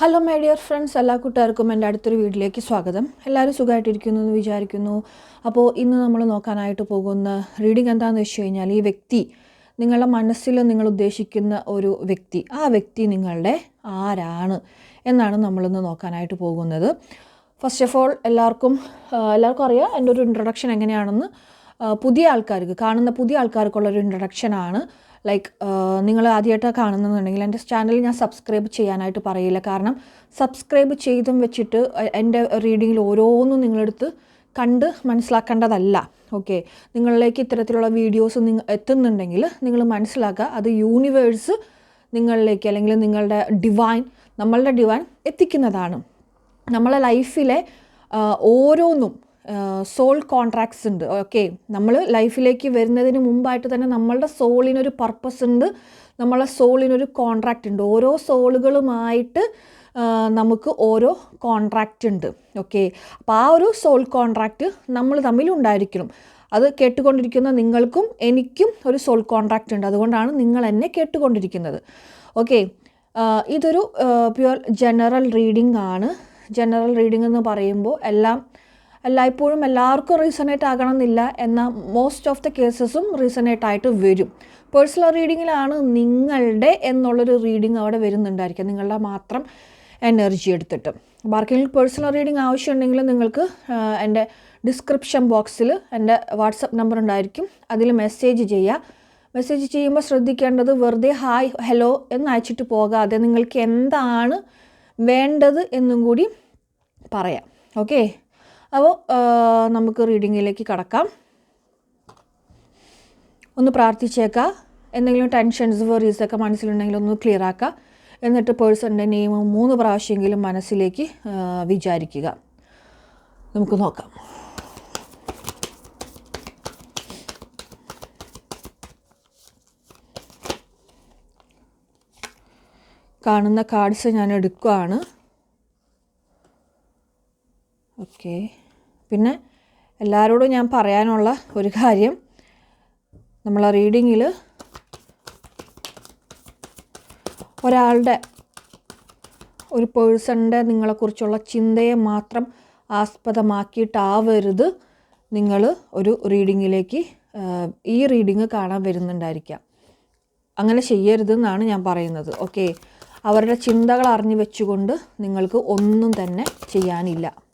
Hello my dear friends എല്ലാ കൂട്ടുകാർക്കും എന്റെ അടുത്തൊരു വീട്ടിലേക്ക് സ്വാഗതം. എല്ലാവരും സുഖമായിട്ടിരിക്കുന്നു എന്ന് വിചാരിക്കുന്നു. അപ്പോൾ ഇന്ന് നമ്മൾ നോക്കാനായിട്ട് പോകുന്ന റീഡിംഗ് എന്താണെന്ന് വെച്ച് കഴിഞ്ഞാൽ ഈ വ്യക്തി നിങ്ങളുടെ മനസ്സിൽ നിങ്ങൾ ഉദ്ദേശിക്കുന്ന ഒരു വ്യക്തി ആ വ്യക്തി നിങ്ങളുടെ ആരാണ് എന്നാണ് നമ്മളിന്ന് നോക്കാനായിട്ട് പോകുന്നത്. ഫസ്റ്റ് ഓഫ് ഓൾ എല്ലാവർക്കും എല്ലാവർക്കും അറിയാം എന്റെ ഒരു ഇൻട്രൊഡക്ഷൻ എങ്ങനെയാണെന്ന് പുതിയ ആൾക്കാർക്ക് കാണുന്ന പുതിയ ആൾക്കാർക്കുള്ള ഒരു ഇൻട്രൊഡക്ഷനാണ് ലൈക്ക് നിങ്ങൾ ആദ്യമായിട്ട് കാണുന്നുണ്ടെങ്കിൽ എന്റെ ചാനൽ ഞാൻ സബ്സ്ക്രൈബ് ചെയ്യാനായിട്ട് പറയില്ല. കാരണം സബ്സ്ക്രൈബ് ചെയ്തും വെച്ചിട്ട് എന്റെ റീഡിങ്ങിൽ ഓരോന്നും നിങ്ങളെടുത്ത് കണ്ട് മനസ്സിലാക്കേണ്ടതല്ല. ഓക്കെ നിങ്ങളിലേക്ക് ഇത്തരത്തിലുള്ള വീഡിയോസ് നിങ്ങൾ എത്തുന്നുണ്ടെങ്കിൽ നിങ്ങൾ മനസ്സിലാക്കുക അത് യൂണിവേഴ്സ് നിങ്ങളിലേക്ക് അല്ലെങ്കിൽ നിങ്ങളുടെ ഡിവൈൻ നമ്മളുടെ ഡിവൈൻ എത്തിക്കുന്നതാണ്. നമ്മളെ ലൈഫിലെ ഓരോന്നും സോൾ കോൺട്രാക്ട്സ് ഉണ്ട്. ഓക്കെ നമ്മൾ ലൈഫിലേക്ക് വരുന്നതിന് മുമ്പായിട്ട് തന്നെ നമ്മളുടെ സോളിനൊരു പർപ്പസ് ഉണ്ട്. നമ്മളെ സോളിനൊരു കോൺട്രാക്റ്റ് ഉണ്ട്. ഓരോ സോളുകളുമായിട്ട് നമുക്ക് ഓരോ കോൺട്രാക്റ്റ് ഉണ്ട്. ഓക്കെ അപ്പോൾ ആ ഒരു സോൾ കോൺട്രാക്റ്റ് നമ്മൾ തമ്മിൽ ഉണ്ടായിരിക്കണം അത് കേട്ടുകൊണ്ടിരിക്കുന്ന നിങ്ങൾക്കും എനിക്കും ഒരു സോൾ കോൺട്രാക്റ്റ് ഉണ്ട്. അതുകൊണ്ടാണ് നിങ്ങൾ എന്നെ കേട്ടുകൊണ്ടിരിക്കുന്നത്. ഓക്കെ ഇതൊരു പ്യുവർ ജനറൽ റീഡിംഗ് ആണ്. ജനറൽ റീഡിംഗ് എന്ന് പറയുമ്പോൾ എല്ലാം എല്ലായ്പ്പോഴും എല്ലാവർക്കും റീസണേറ്റ് ആകണമെന്നില്ല എന്ന എന്നാൽ മോസ്റ്റ് ഓഫ് ദ കേസസും റീസണേറ്റ് ആയിട്ട് വരും. പേഴ്സണൽ റീഡിങ്ങിലാണ് നിങ്ങളുടെ എന്നുള്ളൊരു റീഡിങ് അവിടെ വരുന്നുണ്ടായിരിക്കുക. നിങ്ങളുടെ മാത്രം എനർജി എടുത്തിട്ട്. അപ്പോൾ പേഴ്സണൽ റീഡിംഗ് ആവശ്യമുണ്ടെങ്കിൽ നിങ്ങൾക്ക് എന്റെ ഡിസ്ക്രിപ്ഷൻ ബോക്സിൽ എന്റെ വാട്സപ്പ് നമ്പർ ഉണ്ടായിരിക്കും. അതിൽ മെസ്സേജ് ചെയ്യുക. മെസ്സേജ് ചെയ്യുമ്പോൾ ശ്രദ്ധിക്കേണ്ടത് വെറുതെ ഹായ് ഹലോ എന്ന് അയച്ചിട്ട് പോകാതെ നിങ്ങൾക്ക് എന്താണ് വേണ്ടത് എന്നും കൂടി പറയാം. ഓക്കെ അപ്പോൾ നമുക്ക് റീഡിങ്ങിലേക്ക് കടക്കാം. ഒന്ന് പ്രാർത്ഥിച്ചേക്കാം. എന്തെങ്കിലും ടെൻഷൻസ് വെറീസ് ഒക്കെ മനസ്സിലുണ്ടെങ്കിൽ ഒന്ന് ക്ലിയർ ആക്കുക എന്നിട്ട് പേഴ്സണിന്റെ നെയിം മൂന്ന് പ്രാവശ്യമെങ്കിലും മനസ്സിലേക്ക് വിചാരിക്കുക. നമുക്ക് നോക്കാം. കാണുന്ന കാർഡ്സ് ഞാൻ എടുക്കുകയാണ് ഓക്കെ പിന്നെ എല്ലാവരോടും ഞാൻ പറയാനുള്ള ഒരു കാര്യം. നമ്മൾ റീഡിങ്ങിൽ ഒരാളുടെ ഒരു പേഴ്സണിന്റെ നിങ്ങളെക്കുറിച്ചുള്ള ചിന്തയെ മാത്രം ആസ്പദമാക്കിയിട്ടാവരുത് നിങ്ങൾ ഒരു റീഡിങ്ങിലേക്ക് ഈ റീഡിങ് കാണാൻ വരുന്നുണ്ടായിരിക്കാം. അങ്ങനെ ചെയ്യരുത് എന്നാണ് ഞാൻ പറയുന്നത്. ഓക്കെ? അവരുടെ ചിന്തകൾ അറിഞ്ഞു വെച്ചുകൊണ്ട് നിങ്ങൾക്ക് ഒന്നും തന്നെ ചെയ്യാനില്ല.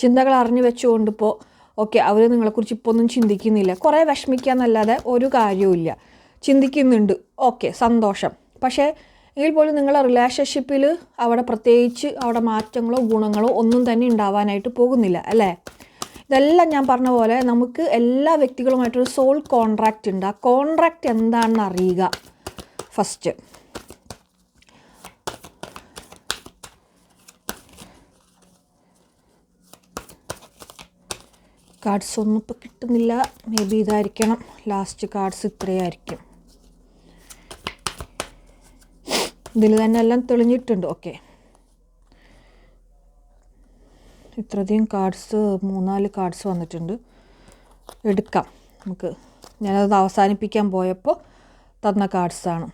ചിന്തകൾ അറിഞ്ഞു വെച്ചുകൊണ്ട് ഇപ്പോൾ ഓക്കെ അവർ നിങ്ങളെക്കുറിച്ച് ഇപ്പോൾ ഒന്നും ചിന്തിക്കുന്നില്ല. കുറേ വിഷമിക്കുക എന്നല്ലാതെ ഒരു കാര്യവുമില്ല ചിന്തിക്കുന്നുണ്ട്. ഓക്കെ സന്തോഷം. പക്ഷേ എങ്കിൽ പോലും നിങ്ങളെ റിലേഷൻഷിപ്പിൽ അവിടെ പ്രത്യേകിച്ച് അവിടെ മാറ്റങ്ങളോ ഗുണങ്ങളോ ഒന്നും തന്നെ ഉണ്ടാവാനായിട്ട് പോകുന്നില്ല അല്ലേ? ഇതെല്ലാം ഞാൻ പറഞ്ഞ പോലെ നമുക്ക് എല്ലാ വ്യക്തികളുമായിട്ടൊരു സോൾ കോൺട്രാക്റ്റ് ഉണ്ട്. ആ കോൺട്രാക്റ്റ് എന്താണെന്ന് അറിയുക. ഫസ്റ്റ് കാർഡ്സ് ഒന്നും ഇപ്പോൾ കിട്ടുന്നില്ല. മേ ബി ഇതായിരിക്കണം. ലാസ്റ്റ് കാർഡ്സ് ഇത്രയായിരിക്കും. ഇതിൽ തന്നെ എല്ലാം തെളിഞ്ഞിട്ടുണ്ട്. ഓക്കെ ഇത്രയധികം കാർഡ്സ് മൂന്നാൽ കാർഡ്സ് വന്നിട്ടുണ്ട്. എടുക്കാം. നമുക്ക് ഞാനത് അവസാനിപ്പിക്കാൻ പോയപ്പോൾ തന്ന കാർഡ്സാണ്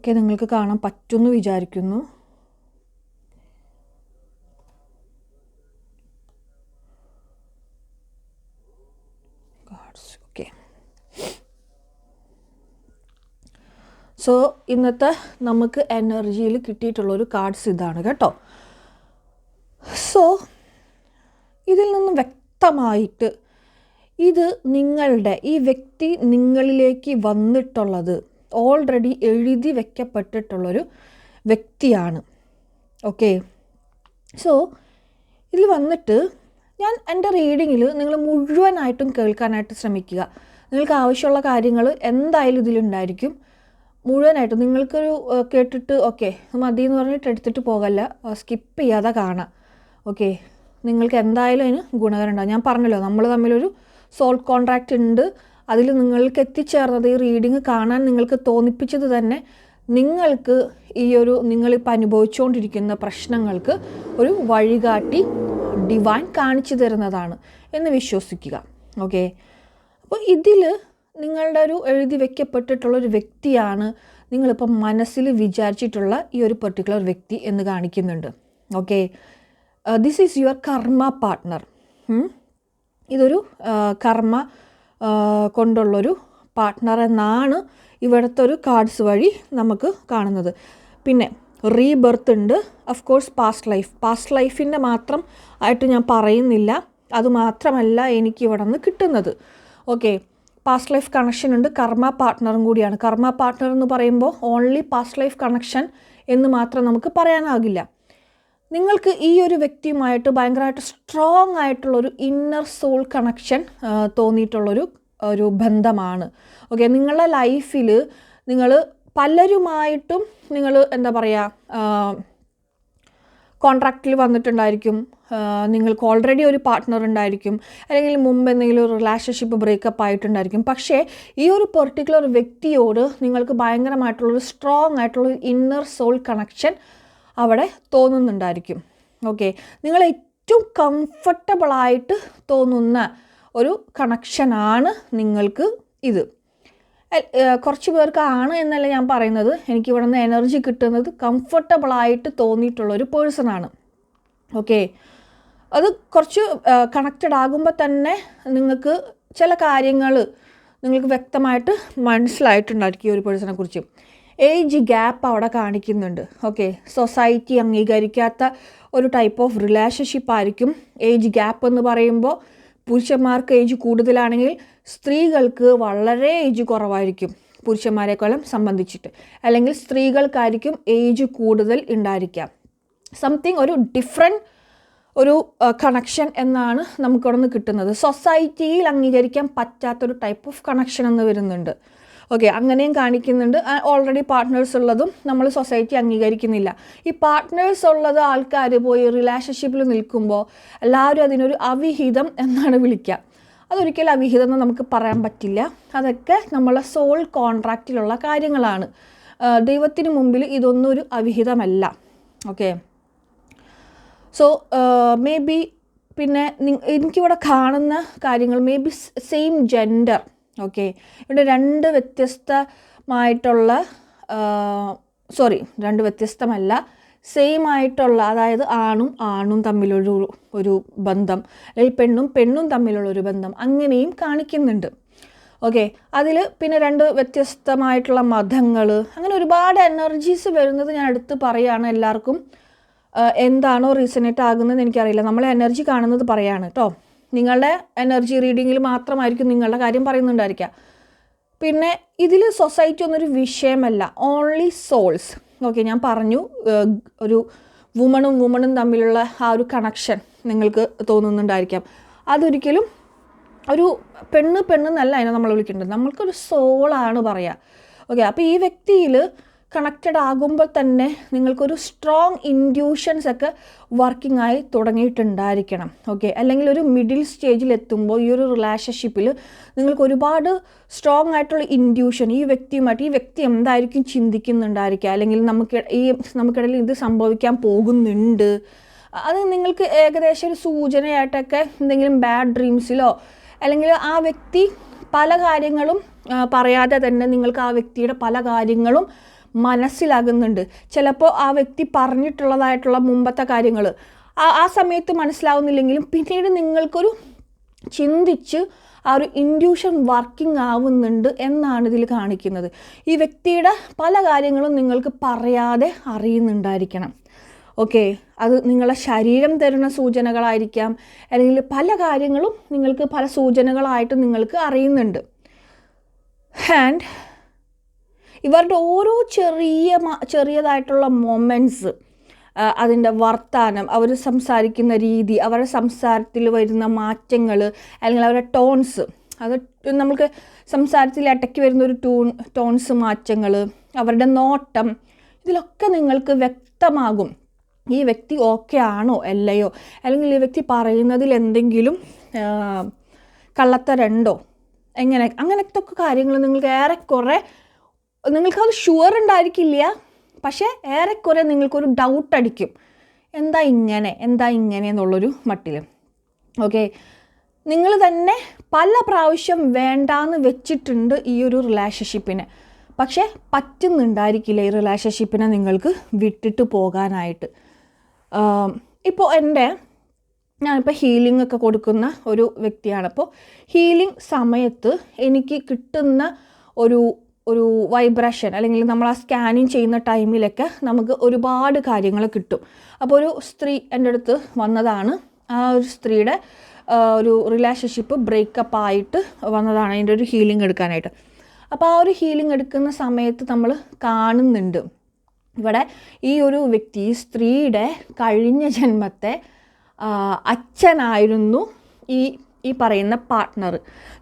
ഒക്കെ നിങ്ങൾക്ക് കാണാൻ പറ്റുമെന്ന് വിചാരിക്കുന്നു. സോ ഇന്നത്തെ നമുക്ക് എനർജിയിൽ കിട്ടിയിട്ടുള്ളൊരു കാർഡ്സ് ഇതാണ് കേട്ടോ. സോ ഇതിൽ നിന്നും വ്യക്തമായിട്ട് ഇത് നിങ്ങളുടെ ഈ വ്യക്തി നിങ്ങളിലേക്ക് വന്നിട്ടുള്ളത് ഓൾറെഡി എഴുതി വെക്കപ്പെട്ടിട്ടുള്ളൊരു വ്യക്തിയാണ്. ഓക്കെ സോ ഇതിൽ വന്നിട്ട് ഞാൻ എന്റെ റീഡിങ്ങിൽ നിങ്ങൾ മുഴുവനായിട്ടും കേൾക്കാനായിട്ട് ശ്രമിക്കുക. നിങ്ങൾക്ക് ആവശ്യമുള്ള കാര്യങ്ങൾ എന്തായാലും ഇതിലുണ്ടായിരിക്കും. മുഴുവനായിട്ടും നിങ്ങൾക്കൊരു കേട്ടിട്ട് ഓക്കെ മതി എന്ന് പറഞ്ഞിട്ട് എടുത്തിട്ട് പോകല്ല. സ്കിപ്പ് ചെയ്യാതെ കാണാം. ഓക്കെ നിങ്ങൾക്ക് എന്തായാലും അതിന് ഗുണകരമുണ്ടാകും ഞാൻ പറഞ്ഞല്ലോ നമ്മൾ തമ്മിലൊരു സോൾ കോൺട്രാക്റ്റ് ഉണ്ട്. അതിൽ നിങ്ങൾക്ക് എത്തിച്ചേർന്നത് ഈ റീഡിങ് കാണാൻ നിങ്ങൾക്ക് തോന്നിപ്പിച്ചത് തന്നെ നിങ്ങൾക്ക് ഈ ഒരു നിങ്ങളിപ്പോൾ അനുഭവിച്ചുകൊണ്ടിരിക്കുന്ന പ്രശ്നങ്ങൾക്ക് ഒരു വഴികാട്ടി ഡിവൈൻ കാണിച്ചു തരുന്നതാണ് എന്ന് വിശ്വസിക്കുക. ഓക്കെ അപ്പോൾ ഇതിൽ നിങ്ങളുടെ ഒരു എഴുതി വെക്കപ്പെട്ടിട്ടുള്ള ഒരു വ്യക്തിയാണ് നിങ്ങളിപ്പം മനസ്സിൽ വിചാരിച്ചിട്ടുള്ള ഈ ഒരു പെർട്ടിക്കുലർ വ്യക്തി എന്ന് കാണിക്കുന്നുണ്ട്. Okay this is your karma partner ഇതൊരു കർമ്മ ആ, കൊണ്ടുള്ളൊരു പാർട്ട്ണർ എന്നാണ് ഇവിടുത്തെ ഒരു കാർഡ്സ് വഴി നമുക്ക് കാണുന്നത്. പിന്നെ റീബർത്ത് ഉണ്ട്. Of course past life past ലൈഫിന്റെ മാത്രം ആയിട്ട് ഞാൻ പറയുന്നില്ല. അതുമാത്രമല്ല എനിക്ക് ഇവിടെ നിന്ന് കിട്ടുന്നത്. ഓക്കെ പാസ്റ്റ് ലൈഫ് കണക്ഷൻ ഉണ്ട്. കർമ്മ പാർട്ട്ണറും കൂടിയാണ്. കർമ്മ പാർട്ട്ണർ എന്ന് പറയുമ്പോൾ ഓൺലി പാസ്റ്റ് ലൈഫ് കണക്ഷൻ എന്ന് മാത്രം നമുക്ക് പറയാനാകില്ല. നിങ്ങൾക്ക് ഈ ഒരു വ്യക്തിയുമായിട്ട് ഭയങ്കരമായിട്ട് സ്ട്രോങ് ആയിട്ടുള്ളൊരു ഇന്നർ സോൾ കണക്ഷൻ തോന്നിയിട്ടുള്ളൊരു ഒരു ബന്ധമാണ്. ഓക്കെ നിങ്ങളുടെ ലൈഫിൽ നിങ്ങൾ പലരുമായിട്ടും നിങ്ങൾ എന്താ പറയുക കോൺട്രാക്റ്റിൽ വന്നിട്ടുണ്ടായിരിക്കും. നിങ്ങൾക്ക് ഓൾറെഡി ഒരു പാർട്ട്ണർ ഉണ്ടായിരിക്കും. അല്ലെങ്കിൽ മുമ്പ് എന്തെങ്കിലും ഒരു റിലേഷൻഷിപ്പ് ബ്രേക്കപ്പ് ആയിട്ടുണ്ടായിരിക്കും. പക്ഷേ ഈ ഒരു പെർട്ടിക്കുലർ വ്യക്തിയോട് നിങ്ങൾക്ക് ഭയങ്കരമായിട്ടുള്ളൊരു സ്ട്രോങ് ആയിട്ടുള്ളൊരു ഇന്നർ സോൾ കണക്ഷൻ അവിടെ തോന്നുന്നുണ്ടായിരിക്കും. ഓക്കെ നിങ്ങൾ ഏറ്റവും കംഫർട്ടബിളായിട്ട് തോന്നുന്ന ഒരു കണക്ഷനാണ് നിങ്ങൾക്ക് ഇത്. കുറച്ച് പേർക്ക് ആണ് എന്നല്ല ഞാൻ പറയുന്നത്. എനിക്ക് ഇവിടെ നിന്ന് എനർജി കിട്ടുന്നത് കംഫർട്ടബിളായിട്ട് തോന്നിയിട്ടുള്ള ഒരു പേഴ്സണാണ് ഓക്കെ അത് കുറച്ച് കണക്റ്റഡ് ആകുമ്പോൾ തന്നെ നിങ്ങൾക്ക് ചില കാര്യങ്ങൾ നിങ്ങൾക്ക് വ്യക്തമായിട്ട് മനസ്സിലായിട്ടുണ്ടായിരിക്കും ഒരു പേഴ്സണെ കുറിച്ച്. ഏജ് ഗ്യാപ്പ് അവിടെ കാണിക്കുന്നുണ്ട്. ഓക്കെ സൊസൈറ്റി അംഗീകരിക്കാത്ത ഒരു ടൈപ്പ് ഓഫ് റിലേഷൻഷിപ്പ് ആയിരിക്കും ഏജ് ഗ്യാപ്പ് എന്ന് പറയുമ്പോൾ. പുരുഷന്മാർക്ക് ഏജ് കൂടുതലാണെങ്കിൽ സ്ത്രീകൾക്ക് വളരെ ഏജ് കുറവായിരിക്കും പുരുഷന്മാരെക്കാളും സംബന്ധിച്ചിട്ട്. അല്ലെങ്കിൽ സ്ത്രീകൾക്കായിരിക്കും ഏജ് കൂടുതൽ ഉണ്ടായിരിക്കാം. സംതിങ് ഒരു ഡിഫറെന്റ് ഒരു കണക്ഷൻ എന്നാണ് നമുക്കവിടെ നിന്ന് കിട്ടുന്നത് സൊസൈറ്റിയിൽ അംഗീകരിക്കാൻ പറ്റാത്തൊരു ടൈപ്പ് ഓഫ് കണക്ഷൻ എന്ന് വരുന്നുണ്ട്. ഓക്കെ അങ്ങനെയും കാണിക്കുന്നുണ്ട്. ഓൾറെഡി പാർട്ട്നേഴ്സ് ഉള്ളതും നമ്മൾ സൊസൈറ്റി അംഗീകരിക്കുന്നില്ല. ഈ പാർട്ട്നേഴ്സ് ഉള്ളത് ആൾക്കാർ പോയി റിലേഷൻഷിപ്പിൽ നിൽക്കുമ്പോൾ എല്ലാവരും അതിനൊരു അവിഹിതം എന്നാണ് വിളിക്കുക അതൊരിക്കലും അവിഹിതം എന്ന് നമുക്ക് പറയാൻ പറ്റില്ല. അതൊക്കെ നമ്മളെ സോൾ കോൺട്രാക്റ്റിലുള്ള കാര്യങ്ങളാണ്. ദൈവത്തിന് മുമ്പിൽ ഇതൊന്നും ഒരു അവിഹിതമല്ല. ഓക്കെ സോ മേ ബി പിന്നെ എനിക്കിവിടെ കാണുന്ന കാര്യങ്ങൾ maybe same gender okay. ഇവിടെ രണ്ട് വ്യത്യസ്തമായിട്ടുള്ള സോറി രണ്ട് വ്യത്യസ്തമല്ല. സെയിം ആയിട്ടുള്ള അതായത് ആണും ആണും തമ്മിലൊരു ഒരു ബന്ധം അല്ലെങ്കിൽ പെണ്ണും പെണ്ണും തമ്മിലുള്ള ഒരു ബന്ധം അങ്ങനെയും കാണിക്കുന്നുണ്ട്. ഓക്കെ. അതിൽ പിന്നെ രണ്ട് വ്യത്യസ്തമായിട്ടുള്ള മതങ്ങൾ അങ്ങനെ ഒരുപാട് എനർജീസ് വരുന്നത് ഞാൻ എടുത്ത് പറയുകയാണ് എല്ലാവർക്കും. എന്താണോ റീസണേറ്റ് ആകുന്നത് എനിക്കറിയില്ല. നമ്മളെ എനർജി കാണുന്നത് പറയാണ് കേട്ടോ നിങ്ങളുടെ എനർജി റീഡിങ്ങിൽ മാത്രമായിരിക്കും നിങ്ങളുടെ കാര്യം പറയുന്നുണ്ടായിരിക്കുക. പിന്നെ ഇതിൽ സൊസൈറ്റി ഒന്നൊരു വിഷയമല്ല ഓൺലി സോൾസ് ഓക്കെ ഞാൻ പറഞ്ഞു ഒരു വുമണും വുമണും തമ്മിലുള്ള ആ ഒരു കണക്ഷൻ നിങ്ങൾക്ക് തോന്നുന്നുണ്ടായിരിക്കാം. അതൊരിക്കലും ഒരു പെണ്ണ് പെണ്ണെന്നല്ല അതിനെ നമ്മൾ വിളിക്കേണ്ടത്. നമ്മൾക്കൊരു സോളാണ് പറയുക ഓക്കെ അപ്പോൾ ഈ വ്യക്തിയിൽ കണക്റ്റഡ് ആകുമ്പോൾ തന്നെ നിങ്ങൾക്കൊരു സ്ട്രോങ് ഇൻഡ്യൂഷൻസ് ഒക്കെ വർക്കിംഗ് ആയി തുടങ്ങിയിട്ടുണ്ടായിരിക്കണം. ഓക്കെ അല്ലെങ്കിൽ ഒരു മിഡിൽ സ്റ്റേജിൽ എത്തുമ്പോൾ ഈ ഒരു റിലേഷൻഷിപ്പിൽ നിങ്ങൾക്ക് ഒരുപാട് സ്ട്രോങ് ആയിട്ടുള്ള ഇൻഡ്യൂഷൻ ഈ വ്യക്തിയുമായിട്ട് ഈ വ്യക്തി എന്തായിരിക്കും ചിന്തിക്കുന്നുണ്ടായിരിക്കുക? അല്ലെങ്കിൽ നമുക്ക് ഈ നമുക്കിടയിൽ ഇത് സംഭവിക്കാൻ പോകുന്നുണ്ട്. അത് നിങ്ങൾക്ക് ഏകദേശം ഒരു സൂചനയായിട്ടൊക്കെ എന്തെങ്കിലും ബാഡ് ഡ്രീംസിലോ അല്ലെങ്കിൽ ആ വ്യക്തി പല കാര്യങ്ങളും പറയാതെ തന്നെ നിങ്ങൾക്ക് ആ വ്യക്തിയുടെ പല കാര്യങ്ങളും മനസ്സിലാകുന്നുണ്ട്. ചിലപ്പോൾ ആ വ്യക്തി പറഞ്ഞിട്ടുള്ളതായിട്ടുള്ള മുമ്പത്തെ കാര്യങ്ങൾ. ആ ആ സമയത്ത് മനസ്സിലാവുന്നില്ലെങ്കിലും പിന്നീട് നിങ്ങൾക്കൊരു ചിന്തിച്ച് ആ ഒരു ഇൻഡ്യൂഷൻ വർക്കിംഗ് ആവുന്നുണ്ട് എന്നാണ് ഇതിൽ കാണിക്കുന്നത്. ഈ വ്യക്തിയുടെ പല കാര്യങ്ങളും നിങ്ങൾക്ക് പറയാതെ അറിയുന്നുണ്ടായിരിക്കണം. ഓക്കെ അത് നിങ്ങളെ ശരീരം തരുന്ന സൂചനകളായിരിക്കാം. അല്ലെങ്കിൽ പല കാര്യങ്ങളും നിങ്ങൾക്ക് പല സൂചനകളായിട്ട് നിങ്ങൾക്ക് അറിയുന്നുണ്ട്. ആൻഡ് ഇവരുടെ ഓരോ ചെറിയ ചെറിയതായിട്ടുള്ള മൊമെന്റ്സ് അതിന്റെ വർത്താനം അവർ സംസാരിക്കുന്ന രീതി അവരുടെ സംസാരത്തിൽ വരുന്ന മാറ്റങ്ങൾ അല്ലെങ്കിൽ അവരുടെ ടോൺസ് അത് നമുക്ക് സംസാരത്തിൽ ഇടയ്ക്ക് വരുന്ന ഒരു ടൂൺ ടോൺസ് മാറ്റങ്ങൾ അവരുടെ നോട്ടം ഇതിലൊക്കെ നിങ്ങൾക്ക് വ്യക്തമാകും. ഈ വ്യക്തി ഓക്കെ ആണോ അല്ലയോ? അല്ലെങ്കിൽ ഈ വ്യക്തി പറയുന്നതിൽ എന്തെങ്കിലും കള്ളത്തരണ്ടോ എങ്ങനെ? അങ്ങനത്തെ ഒക്കെ കാര്യങ്ങൾ നിങ്ങൾക്ക് ഏറെക്കുറെ നിങ്ങൾക്കത് ഷുവർ ഉണ്ടായിരിക്കില്ല. പക്ഷേ ഏറെക്കുറെ നിങ്ങൾക്കൊരു ഡൗട്ട് അടിക്കും. എന്താ ഇങ്ങനെ? എന്താ ഇങ്ങനെ എന്നുള്ളൊരു മട്ടിൽ ഓക്കെ നിങ്ങൾ തന്നെ പല പ്രാവശ്യം വേണ്ടാന്ന് വെച്ചിട്ടുണ്ട് ഈ ഒരു റിലേഷൻഷിപ്പിനെ പക്ഷേ പറ്റുന്നുണ്ടായിരിക്കില്ല ഈ റിലേഷൻഷിപ്പിനെ നിങ്ങൾക്ക് വിട്ടിട്ട് പോകാനായിട്ട്. ഇപ്പോൾ എന്റെ ഞാനിപ്പോൾ ഹീലിംഗ് ഒക്കെ കൊടുക്കുന്ന ഒരു വ്യക്തിയാണ്. അപ്പോൾ ഹീലിംഗ് സമയത്ത് എനിക്ക് കിട്ടുന്ന ഒരു ഒരു വൈബ്രേഷൻ അല്ലെങ്കിൽ നമ്മൾ ആ സ്കാനിങ് ചെയ്യുന്ന ടൈമിലൊക്കെ നമുക്ക് ഒരുപാട് കാര്യങ്ങൾ കിട്ടും. അപ്പോൾ ഒരു സ്ത്രീ എന്റെ അടുത്ത് വന്നതാണ്. ആ ഒരു സ്ത്രീയുടെ ഒരു റിലേഷൻഷിപ്പ് ബ്രേക്കപ്പ് ആയിട്ട് വന്നതാണ് അതിന്റെ ഒരു ഹീലിംഗ് എടുക്കാനായിട്ട്. അപ്പോൾ ആ ഒരു ഹീലിംഗ് എടുക്കുന്ന സമയത്ത് നമ്മൾ കാണുന്നുണ്ട്. ഇവിടെ ഈ ഒരു വ്യക്തി സ്ത്രീയുടെ കഴിഞ്ഞ ജന്മത്തെ അച്ഛനായിരുന്നു ഈ ഈ പറയുന്ന പാർട്ട്ണർ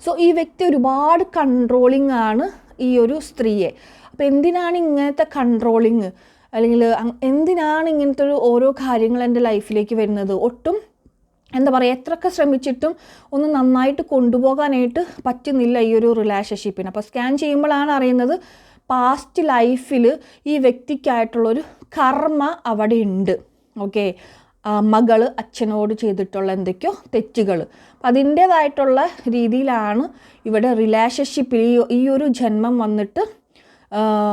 സോ ഈ വ്യക്തി ഒരുപാട് കൺട്രോളിംഗ് ആണ് ഈ ഒരു സ്ത്രീയെ. അപ്പോൾ എന്തിനാണ് ഇങ്ങനത്തെ കൺട്രോളിങ് അല്ലെങ്കിൽ എന്തിനാണ് ഇങ്ങനത്തെ ഒരു ഓരോ കാര്യങ്ങൾ എന്റെ ലൈഫിലേക്ക് വരുന്നത്? ഒട്ടും എന്താ പറയുക എത്രയൊക്കെ ശ്രമിച്ചിട്ടും ഒന്ന് നന്നായിട്ട് കൊണ്ടുപോകാനായിട്ട് പറ്റുന്നില്ല ഈ ഒരു റിലേഷൻഷിപ്പിന് അപ്പോൾ സ്കാൻ ചെയ്യുമ്പോഴാണ് അറിയുന്നത് പാസ്റ്റ് ലൈഫിൽ ഈ വ്യക്തിക്കായിട്ടുള്ളൊരു കർമ്മ അവിടെ ഉണ്ട്. ഓക്കെ മകൾ അച്ഛനോട് ചെയ്തിട്ടുള്ള എന്തൊക്കെയോ തെറ്റുകൾ അപ്പം അതിന്റേതായിട്ടുള്ള രീതിയിലാണ് ഇവിടെ റിലേഷൻഷിപ്പിൽ ഈ ഒരു ജന്മം വന്നിട്ട്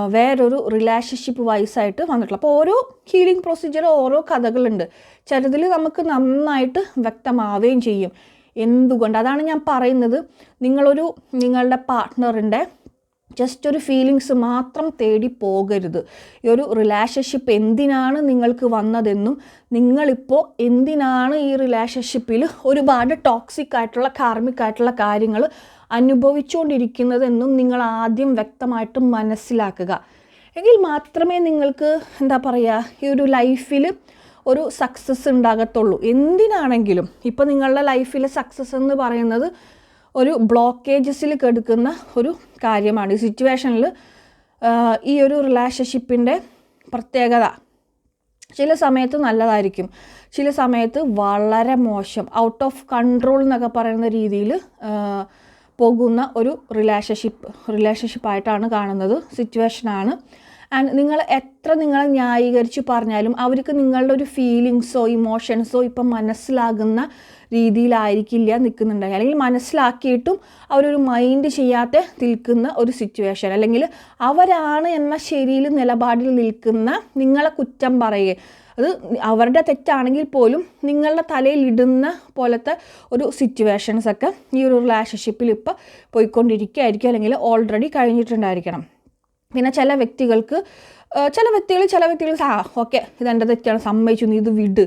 വേറൊരു റിലേഷൻഷിപ്പ് വൈസായിട്ട് വന്നിട്ടുള്ളത്. അപ്പോൾ ഓരോ ഹീലിംഗ് പ്രൊസീജിയർ ഓരോ കഥകളുണ്ട്. ചിലതിൽ നമുക്ക് നന്നായിട്ട് വ്യക്തമാവുകയും ചെയ്യും. എന്തുകൊണ്ട്? അതാണ് ഞാൻ പറയുന്നത്. നിങ്ങളൊരു നിങ്ങളുടെ പാർട്ട്ണറിന്റെ ജസ്റ്റ് ഒരു ഫീലിങ്സ് മാത്രം തേടി പോകരുത്. ഈ ഒരു റിലേഷൻഷിപ്പ് എന്തിനാണ് നിങ്ങൾക്ക് വന്നതെന്നും നിങ്ങളിപ്പോൾ എന്തിനാണ് ഈ റിലേഷൻഷിപ്പിൽ ഒരുപാട് ടോക്സിക് ആയിട്ടുള്ള കാർമിക് ആയിട്ടുള്ള കാര്യങ്ങൾ അനുഭവിച്ചുകൊണ്ടിരിക്കുന്നതെന്നും നിങ്ങൾ ആദ്യം വ്യക്തമായിട്ട് മനസ്സിലാക്കുക. എങ്കിൽ മാത്രമേ നിങ്ങൾക്ക് എന്താ പറയുക ഈ ഒരു ലൈഫിൽ ഒരു സക്സസ് ഉണ്ടാകത്തുള്ളൂ. എന്തിനാണെങ്കിലും ഇപ്പോൾ നിങ്ങളുടെ ലൈഫിലെ സക്സസ് എന്ന് പറയുന്നത് ഒരു ബ്ലോക്കേജസിൽ കെടുക്കുന്ന ഒരു കാര്യമാണ്. ഈ സിറ്റുവേഷനിൽ ഈ ഒരു റിലേഷൻഷിപ്പിന്റെ പ്രത്യേകത. ചില സമയത്ത് നല്ലതായിരിക്കും. ചില സമയത്ത് വളരെ മോശം ഔട്ട് ഓഫ് കൺട്രോൾ എന്നൊക്കെ പറയുന്ന രീതിയിൽ പോകുന്ന ഒരു റിലേഷൻഷിപ്പ് റിലേഷൻഷിപ്പായിട്ടാണ് കാണുന്നത് സിറ്റുവേഷനാണ് ആൻഡ് നിങ്ങൾ എത്ര നിങ്ങളെ ന്യായീകരിച്ച് പറഞ്ഞാലും അവർക്ക് നിങ്ങളുടെ ഒരു ഫീലിങ്സോ ഇമോഷൻസോ ഇപ്പം മനസ്സിലാകുന്ന രീതിയിലായിരിക്കില്ല നിൽക്കുന്നുണ്ടെങ്കിൽ അല്ലെങ്കിൽ മനസ്സിലാക്കിയിട്ടും അവരൊരു മൈൻഡ് ചെയ്യാതെ നിൽക്കുന്ന ഒരു സിറ്റുവേഷൻ അല്ലെങ്കിൽ അവരാണ് എന്ന ശരിയിൽ നിലപാടിൽ നിൽക്കുന്ന നിങ്ങളെ കുറ്റം പറയുക. അത് അവരുടെ തെറ്റാണെങ്കിൽ പോലും നിങ്ങളുടെ തലയിൽ ഇടുന്ന പോലത്തെ ഒരു സിറ്റുവേഷൻസ് ഒക്കെ ഈ ഒരു റിലേഷൻഷിപ്പിൽ ഇപ്പോൾ പോയിക്കൊണ്ടിരിക്കുകയായിരിക്കും. അല്ലെങ്കിൽ ഓൾറെഡി കഴിഞ്ഞിട്ടുണ്ടായിരിക്കണം. പിന്നെ ചില വ്യക്തികൾക്ക് ചില വ്യക്തികൾ ചില വ്യക്തികൾ ആ ഓക്കെ ഇതെന്റെ തെറ്റാണ് സമ്മതിച്ചു നീ ഇത് വിട്.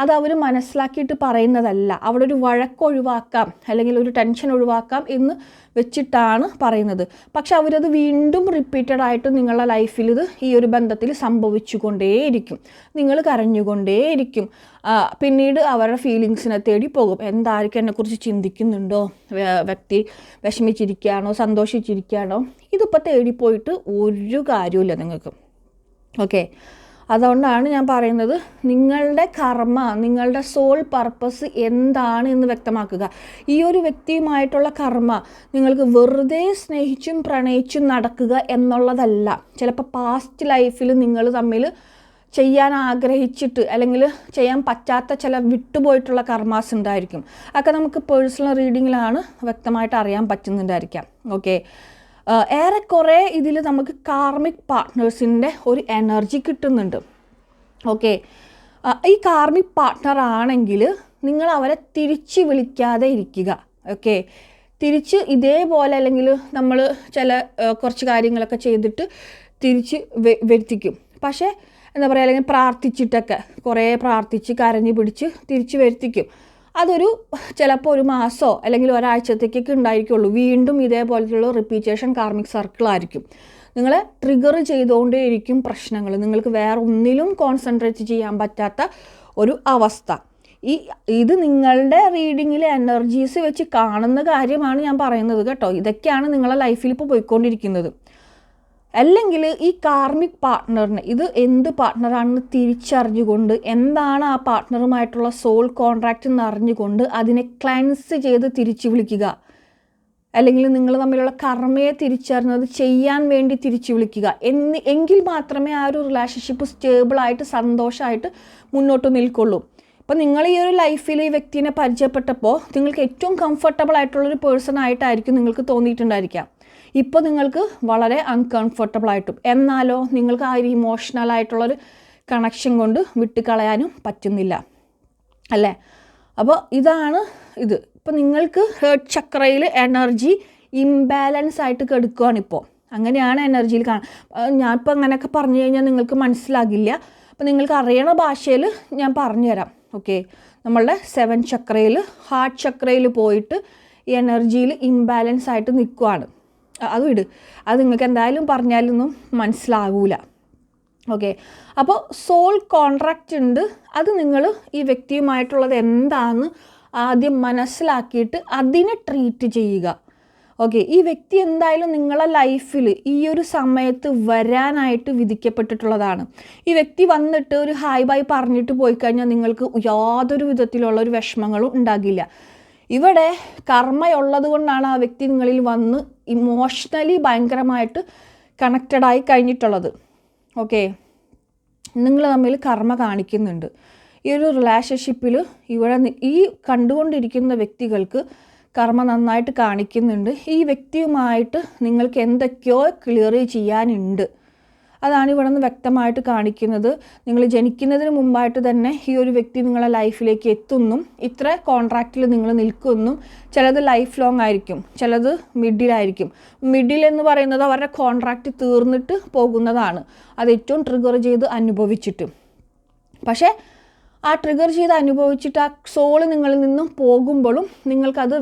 അത് അവർ മനസ്സിലാക്കിയിട്ട് പറയുന്നതല്ല. അവിടെ ഒരു വഴക്ക് ഒഴിവാക്കാം അല്ലെങ്കിൽ ഒരു ടെൻഷൻ ഒഴിവാക്കാം എന്ന് വെച്ചിട്ടാണ് പറയുന്നത്. പക്ഷെ അവരത് വീണ്ടും റിപ്പീറ്റഡ് ആയിട്ട് നിങ്ങളുടെ ലൈഫിൽ ഇത് ഈ ഒരു ബന്ധത്തിൽ സംഭവിച്ചുകൊണ്ടേയിരിക്കും. നിങ്ങൾ കരഞ്ഞുകൊണ്ടേയിരിക്കും. പിന്നീട് അവരുടെ ഫീലിങ്സിനെ തേടി പോകും. എന്തായിരിക്കും എന്നെക്കുറിച്ച് ചിന്തിക്കുന്നുണ്ടോ? വ്യ- വ്യക്തി വിഷമിച്ചിരിക്കുകയാണോ? സന്തോഷിച്ചിരിക്കുകയാണോ? ഇതിപ്പോൾ തേടിപ്പോയിട്ട് ഒരു കാര്യമില്ല നിങ്ങൾക്ക്. ഓക്കെ അതുകൊണ്ടാണ് ഞാൻ പറയുന്നത് നിങ്ങളുടെ കർമ്മ നിങ്ങളുടെ സോൾ പർപ്പസ് എന്താണ് എന്ന് വ്യക്തമാക്കുക. ഈ ഒരു വ്യക്തിയുമായിട്ടുള്ള കർമ്മ നിങ്ങൾക്ക് വെറുതെ സ്നേഹിച്ചും പ്രണയിച്ചും നടക്കുക എന്നുള്ളതല്ല. ചിലപ്പോൾ പാസ്റ്റ് ലൈഫിൽ നിങ്ങൾ തമ്മിൽ ചെയ്യാൻ ആഗ്രഹിച്ചിട്ട് അല്ലെങ്കിൽ ചെയ്യാൻ പറ്റാത്ത ചില വിട്ടുപോയിട്ടുള്ള കർമാസ് ഉണ്ടായിരിക്കും. അതൊക്കെ നമുക്ക് പേഴ്സണൽ റീഡിങ്ങിലാണ് വ്യക്തമായിട്ട് അറിയാൻ പറ്റുന്നുണ്ടായിരിക്കാം. ഓക്കെ ഏറെക്കുറെ ഇതിൽ നമുക്ക് കാർമിക് പാർട്ട്നേഴ്സിന്റെ ഒരു എനർജി കിട്ടുന്നുണ്ട്. ഓക്കെ ഈ കാർമിക് പാർട്ട്ണർ ആണെങ്കിൽ നിങ്ങൾ അവരെ തിരിച്ച് വിളിക്കാതെ ഇരിക്കുക. ഓക്കെ തിരിച്ച് ഇതേപോലെ അല്ലെങ്കിൽ നമ്മൾ ചില കുറച്ച് കാര്യങ്ങളൊക്കെ ചെയ്തിട്ട് തിരിച്ച് വരുത്തിക്കും. പക്ഷേ എന്താ പറയുക അല്ലെങ്കിൽ പ്രാർത്ഥിച്ചിട്ടൊക്കെ കുറേ പ്രാർത്ഥിച്ച് കരഞ്ഞു പിടിച്ച് തിരിച്ച് വരുത്തിക്കും. അതൊരു ചിലപ്പോൾ ഒരു മാസമോ അല്ലെങ്കിൽ ഒരാഴ്ചത്തേക്കൊക്കെ ഉണ്ടായിരിക്കുള്ളൂ. വീണ്ടും ഇതേപോലത്തുള്ള റിപ്പീറ്റേഷൻ കാർമിക് സർക്കിളായിരിക്കും നിങ്ങൾ ട്രിഗർ ചെയ്തുകൊണ്ടേയിരിക്കും പ്രശ്നങ്ങൾ. നിങ്ങൾക്ക് വേറെ ഒന്നിലും കോൺസെൻട്രേറ്റ് ചെയ്യാൻ പറ്റാത്ത ഒരു അവസ്ഥ. ഈ ഇത് നിങ്ങളുടെ റീഡിങ്ങിലെ എനർജീസ് വെച്ച് കാണുന്ന കാര്യമാണ് ഞാൻ പറയുന്നത് കേട്ടോ. ഇതൊക്കെയാണ് നിങ്ങളെ ലൈഫിൽ ഇപ്പോൾ പോയിക്കൊണ്ടിരിക്കുന്നത്. അല്ലെങ്കിൽ ഈ കാർമിക് പാർട്ട്ണറിന് ഇത് എന്ത് പാർട്ട്ണറാണെന്ന് തിരിച്ചറിഞ്ഞുകൊണ്ട് എന്താണ് ആ പാർട്ട്ണറുമായിട്ടുള്ള സോൾ കോൺട്രാക്റ്റ് എന്ന് അറിഞ്ഞുകൊണ്ട് അതിനെ ക്ലൻസ് ചെയ്ത് തിരിച്ചു വിളിക്കുക. അല്ലെങ്കിൽ നിങ്ങൾ തമ്മിലുള്ള കർമ്മയെ തിരിച്ചറിഞ്ഞത് ചെയ്യാൻ വേണ്ടി തിരിച്ചു വിളിക്കുക. എന്ന് എങ്കിൽ മാത്രമേ ആ ഒരു റിലേഷൻഷിപ്പ് സ്റ്റേബിളായിട്ട് സന്തോഷമായിട്ട് മുന്നോട്ട് നിൽക്കുള്ളൂ. അപ്പോൾ നിങ്ങൾ ഈ ഒരു ലൈഫിൽ ഈ വ്യക്തിനെ പരിചയപ്പെട്ടപ്പോൾ നിങ്ങൾക്ക് ഏറ്റവും കംഫർട്ടബിൾ ആയിട്ടുള്ളൊരു പേഴ്സൺ ആയിട്ടായിരിക്കും നിങ്ങൾക്ക് തോന്നിയിട്ടുണ്ടായിരിക്കാം. ഇപ്പോൾ നിങ്ങൾക്ക് വളരെ അൺകംഫർട്ടബിൾ ആയിട്ടും എന്നാലോ നിങ്ങൾക്ക് ആ ഒരു ഇമോഷണലായിട്ടുള്ളൊരു കണക്ഷൻ കൊണ്ട് വിട്ടുകളയാനും പറ്റുന്നില്ല. അല്ലേ? അപ്പോൾ ഇതാണ് ഇത്. ഇപ്പോൾ നിങ്ങൾക്ക് ഹേർട്ട് ചക്രയിൽ എനർജി ഇംബാലൻസ് ആയിട്ട് കെടുക്കുകയാണ് ഇപ്പോൾ. അങ്ങനെയാണ് എനർജിയിൽ കാണാൻ ഞാനിപ്പോൾ അങ്ങനെയൊക്കെ പറഞ്ഞു കഴിഞ്ഞാൽ നിങ്ങൾക്ക് മനസ്സിലാകില്ല. അപ്പോൾ നിങ്ങൾക്ക് അറിയണ ഭാഷയിൽ ഞാൻ പറഞ്ഞുതരാം. ഓക്കെ? നമ്മളുടെ സെവൻ ചക്രയിൽ ഹാർട്ട് ചക്രയിൽ പോയിട്ട് എനർജിയിൽ ഇംബാലൻസ് ആയിട്ട് നിൽക്കുവാണ്. അത് വിട് അത് നിങ്ങൾക്ക് എന്തായാലും പറഞ്ഞാലൊന്നും മനസ്സിലാകൂല ഓക്കെ. അപ്പോൾ സോൾ കോൺട്രാക്റ്റ് ഉണ്ട്. അത് നിങ്ങൾ ഈ വ്യക്തിയുമായിട്ടുള്ളത് എന്താണെന്ന് ആദ്യം മനസ്സിലാക്കിയിട്ട് അതിനെ ട്രീറ്റ് ചെയ്യുക. ഓക്കെ. ഈ വ്യക്തി എന്തായാലും നിങ്ങളെ ലൈഫിൽ ഈ ഒരു സമയത്ത് വരാനായിട്ട് വിധിക്കപ്പെട്ടിട്ടുള്ളതാണ്. ഈ വ്യക്തി വന്നിട്ട് ഒരു ഹായ് ബൈ പറഞ്ഞിട്ട് പോയി കഴിഞ്ഞാൽ നിങ്ങൾക്ക് യാതൊരു വിധത്തിലുള്ള ഒരു വിഷമങ്ങളും ഉണ്ടാകില്ല. ഇവിടെ കർമ്മയുള്ളത് കൊണ്ടാണ് ആ വ്യക്തി നിങ്ങളിൽ വന്ന് ഇമോഷണലി ഭയങ്കരമായിട്ട് കണക്റ്റഡ് ആയി കഴിഞ്ഞിട്ടുള്ളത്. ഓക്കെ നിങ്ങൾ തമ്മിൽ കർമ്മ കാണിക്കുന്നുണ്ട്. ഈ ഒരു റിലേഷൻഷിപ്പിൽ ഇവിടെ ഈ കണ്ടുകൊണ്ടിരിക്കുന്ന വ്യക്തികൾക്ക് കർമ്മ നന്നായിട്ട് കാണിക്കുന്നുണ്ട്. ഈ വ്യക്തിയുമായിട്ട് നിങ്ങൾക്ക് എന്തൊക്കെയോ ക്ലിയർ ചെയ്യാനുണ്ട്. അതാണ് ഇവിടെ നിന്ന് വ്യക്തമായിട്ട് കാണിക്കുന്നത്. നിങ്ങൾ ജനിക്കുന്നതിന് മുമ്പായിട്ട് തന്നെ ഈ ഒരു വ്യക്തി നിങ്ങളെ ലൈഫിലേക്ക് എത്തുന്നു. ഇത്ര കോൺട്രാക്റ്റിൽ നിങ്ങൾ നിൽക്കുന്നു. ചിലത് ലൈഫ് ലോങ് ആയിരിക്കും ചിലത് മിഡിലായിരിക്കും മിഡിൽ എന്ന് പറയുന്നത് അവരുടെ കോൺട്രാക്റ്റ് തീർന്നിട്ട് പോകുന്നതാണ്. അത് ഏറ്റവും ട്രിഗർ ചെയ്ത് അനുഭവിച്ചിട്ട്. പക്ഷേ ആ ട്രിഗർ ചെയ്ത് അനുഭവിച്ചിട്ട് ആ സോൾ നിങ്ങളിൽ നിന്നും പോകുമ്പോഴും നിങ്ങൾക്കത്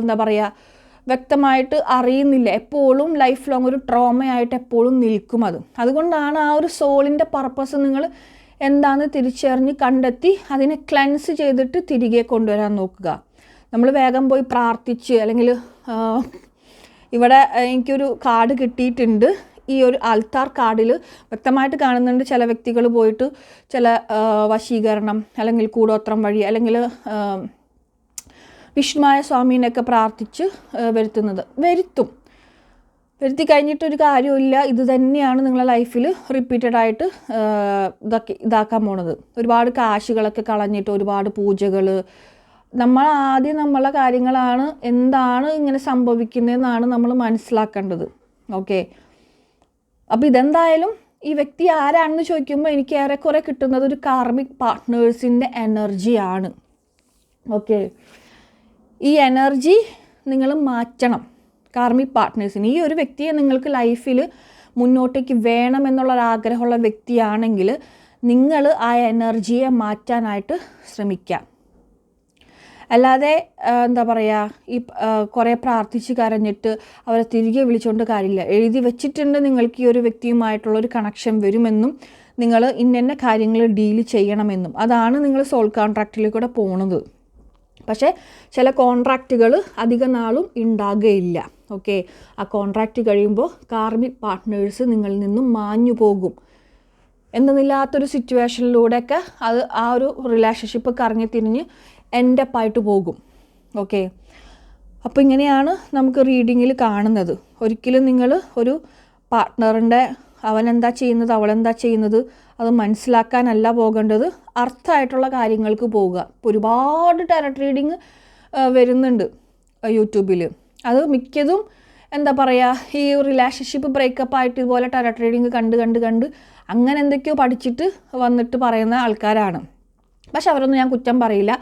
എന്താ പറയുക വ്യക്തമായിട്ട് അറിയുന്നില്ല. എപ്പോഴും ലൈഫ് ലോങ് ഒരു ട്രോമയായിട്ട് എപ്പോഴും നിൽക്കും അത്. അതുകൊണ്ടാണ് ആ ഒരു സോളിന്റെ പർപ്പസ് നിങ്ങൾ എന്താണെന്ന് തിരിച്ചറിഞ്ഞ് കണ്ടെത്തി അതിനെ ക്ലൻസ് ചെയ്തിട്ട് തിരികെ കൊണ്ടുവരാൻ നോക്കുക. നമ്മൾ വേഗം പോയി പ്രാർത്ഥിച്ച് അല്ലെങ്കിൽ ഇവിടെ എനിക്കൊരു കാർഡ് കിട്ടിയിട്ടുണ്ട്. ഈ ഒരു അൽത്താർ കാർഡിൽ വ്യക്തമായിട്ട് കാണുന്നുണ്ട് ചില വ്യക്തികൾ പോയിട്ട് ചില വശീകരണം അല്ലെങ്കിൽ കൂടോത്രം വഴി അല്ലെങ്കിൽ വിഷ്ണുമായ സ്വാമീനൊക്കെ പ്രാർത്ഥിച്ച് വരുത്തുന്നത്. വരുത്തും. വരുത്തി കഴിഞ്ഞിട്ടൊരു കാര്യമില്ല ഇത് തന്നെയാണ് നിങ്ങളെ ലൈഫിൽ റിപ്പീറ്റഡ് ആയിട്ട് ഇതാക്കി ഇതാക്കാൻ പോണത്. ഒരുപാട് കാശുകളൊക്കെ കളഞ്ഞിട്ട് ഒരുപാട് പൂജകൾ നമ്മൾ ആദ്യം നമ്മളെ കാര്യങ്ങളാണ് എന്താണ് ഇങ്ങനെ സംഭവിക്കുന്നതെന്നാണ് നമ്മൾ മനസ്സിലാക്കേണ്ടത്. ഓക്കെ? അപ്പോൾ ഇതെന്തായാലും ഈ വ്യക്തി ആരാണെന്ന് ചോദിക്കുമ്പോൾ എനിക്ക് ഏറെക്കുറെ കിട്ടുന്നത് ഒരു കാർമിക് പാർട്ട്നേഴ്സിന്റെ എനർജിയാണ് ഓക്കെ? ഈ എനർജി നിങ്ങൾ മാറ്റണം. കാർമിക് പാർട്ട്നേഴ്സിന് ഈ ഒരു വ്യക്തിയെ നിങ്ങൾക്ക് ലൈഫിൽ മുന്നോട്ടേക്ക് വേണമെന്നുള്ളൊരാഗ്രഹമുള്ള വ്യക്തിയാണെങ്കിൽ നിങ്ങൾ ആ എനർജിയെ മാറ്റാനായിട്ട് ശ്രമിക്കാം. അല്ലാതെ എന്താ പറയുക ഈ കുറേ പ്രാർത്ഥിച്ച് കരഞ്ഞിട്ട് അവരെ തിരികെ വിളിച്ചുകൊണ്ട് കാര്യമില്ല. എഴുതി വെച്ചിട്ടുണ്ട് നിങ്ങൾക്ക് ഈ ഒരു വ്യക്തിയുമായിട്ടുള്ള ഒരു കണക്ഷൻ വരുമെന്നും നിങ്ങൾ ഇന്ന കാര്യങ്ങൾ ഡീൽ ചെയ്യണമെന്നും. അതാണ് നിങ്ങൾ സോൾ കോൺട്രാക്റ്റിൽ പോണത്. പക്ഷേ ചില കോൺട്രാക്റ്റുകൾ അധിക നാളും ഉണ്ടാകുകയില്ല. ഓക്കെ ആ കോൺട്രാക്റ്റ് കഴിയുമ്പോൾ കാർമിക് പാർട്ട്നേഴ്സ് നിങ്ങളിൽ നിന്നും മാഞ്ഞു പോകും. എന്തെന്നില്ലാത്തൊരു സിറ്റുവേഷനിലൂടെയൊക്കെ അത് ആ ഒരു റിലേഷൻഷിപ്പ് കറങ്ങി തിരിഞ്ഞ് എൻഡപ്പായിട്ട് പോകും. ഓക്കെ അപ്പോൾ ഇങ്ങനെയാണ് നമുക്ക് റീഡിങ്ങിൽ കാണുന്നത്. ഒരിക്കലും നിങ്ങൾ ഒരു പാർട്ട്ണറിന്റെ അവൻ എന്താ ചെയ്യുന്നത് അവളെന്താ ചെയ്യുന്നത് അത് മനസ്സിലാക്കാനല്ല പോകേണ്ടത് അർത്ഥമായിട്ടുള്ള കാര്യങ്ങൾക്ക് പോവുക. ഇപ്പോൾ ഒരുപാട് ടാരറ്റ് റീഡിങ് വരുന്നുണ്ട് യൂട്യൂബിൽ അത് മിക്കതും എന്താ പറയുക ഈ റിലേഷൻഷിപ്പ് ബ്രേക്കപ്പ് ആയിട്ട് ഇതുപോലെ ടാരറ്റ് റീഡിങ് കണ്ട് കണ്ട് കണ്ട് അങ്ങനെ എന്തൊക്കെയോ പഠിച്ചിട്ട് വന്നിട്ട് പറയുന്ന ആൾക്കാരാണ്. പക്ഷെ അവരൊന്നും ഞാൻ കുറ്റം പറയില്ല.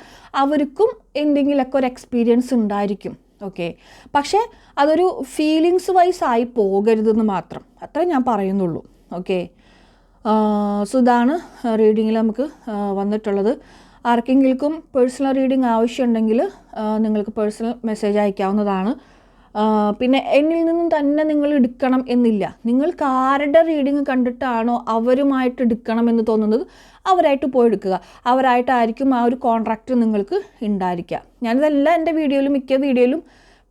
അവർക്കും എന്തെങ്കിലുമൊക്കെ ഒരു എക്സ്പീരിയൻസ് ഉണ്ടായിരിക്കും. ഓക്കെ പക്ഷേ അതൊരു ഫീലിങ്സ് വൈസ് ആയി പോകരുതെന്ന് മാത്രം. അത്രേ ഞാൻ പറയുന്നുള്ളൂ. ഓക്കെ സോ ഇതാണ് റീഡിങ്ങിൽ നമുക്ക് വന്നിട്ടുള്ളത്. ആർക്കെങ്കിലും പേഴ്സണൽ റീഡിംഗ് ആവശ്യമുണ്ടെങ്കിൽ നിങ്ങൾക്ക് പേഴ്സണൽ മെസ്സേജ് അയക്കാവുന്നതാണ്. പിന്നെ എന്നിൽ നിന്നും തന്നെ നിങ്ങൾ എടുക്കണം എന്നില്ല. നിങ്ങൾക്ക് ആരുടെ റീഡിങ് കണ്ടിട്ടാണോ അവരുമായിട്ട് എടുക്കണം എന്ന് തോന്നുന്നത് അവരായിട്ട് പോയി എടുക്കുക. അവരായിട്ടായിരിക്കും ആ ഒരു കോൺട്രാക്റ്റ് നിങ്ങൾക്ക് ഉണ്ടായിരിക്കുക. ഞാനിതെല്ലാം എന്റെ വീഡിയോയിലും മിക്ക വീഡിയോയിലും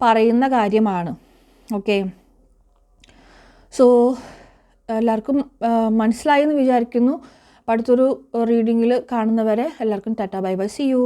പറയുന്ന കാര്യമാണ്. ഓക്കെ സോ എല്ലാവർക്കും മനസ്സിലായി എന്ന് വിചാരിക്കുന്നു. അടുത്തൊരു റീഡിങ്ങിൽ കാണുന്നവരെ എല്ലാവർക്കും tata bye bye see you.